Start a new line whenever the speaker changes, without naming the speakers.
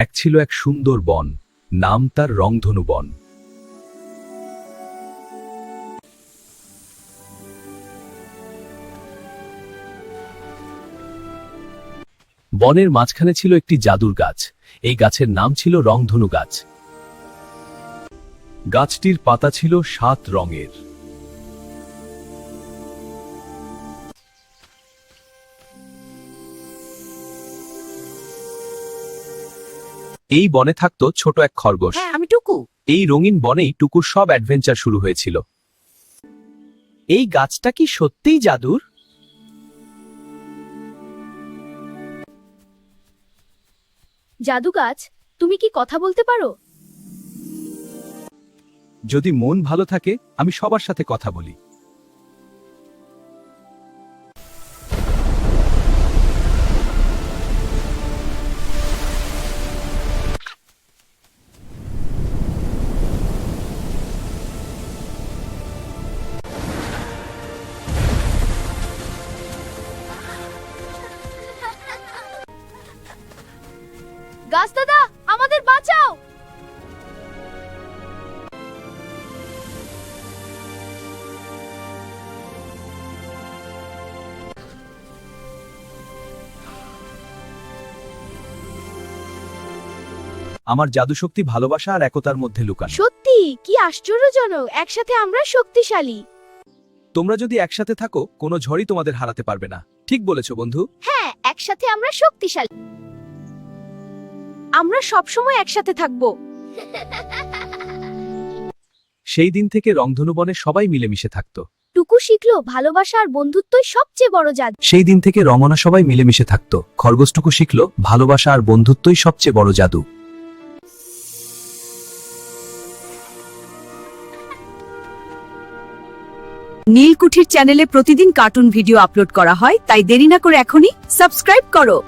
এক ছিল এক সুন্দর বন, নাম তার রংধনু বন। বনের মাঝখানে ছিল একটি জাদুর গাছ, এই গাছের নাম ছিল রংধনু গাছ। গাছটির পাতা ছিল সাত রঙের। এই বনে থাকতো ছোট এক খরগোশ।
হ্যাঁ আমি টুকু।
এই রঙিন বনেই টুকুর সব অ্যাডভেঞ্চার শুরু হয়েছিল।
এই গাছটা কি সত্যিই জাদুর?
জাদু গাছ তুমি কি কথা বলতে পারো?
যদি মন ভালো থাকে আমি সবার সাথে কথা বলি।
গাছ দাদা আমাদের বাঁচাও।
আমার জাদুশক্তি ভালোবাসা আর একতার মধ্যে লুকানো।
সত্যি? কি আশ্চর্যজনক! একসাথে আমরা শক্তিশালী।
তোমরা যদি একসাথে থাকো কোনো ঝড়ই তোমাদের হারাতে পারবে না। ঠিক বলেছ বন্ধু।
হ্যাঁ একসাথে আমরা শক্তিশালী। আমরা সবসময় একসাথে থাকব।
সেই দিন থেকে রংধনুবনে সবাই মিলেমিশে থাকতো।
টুকু শিখলো ভালোবাসা আর বন্ধুত্বই সবচেয়ে বড় জাদু।
সেই দিন থেকে রমনা সবাই মিলেমিশে থাকতো। খরগোশটুকু শিখলো ভালোবাসা আর বন্ধুত্বই সবচেয়ে বড় জাদু।
নীলকুঠির চ্যানেলে প্রতিদিন কার্টুন ভিডিও আপলোড করা হয় তাই দেরি না করে এখনই সাবস্ক্রাইব করো।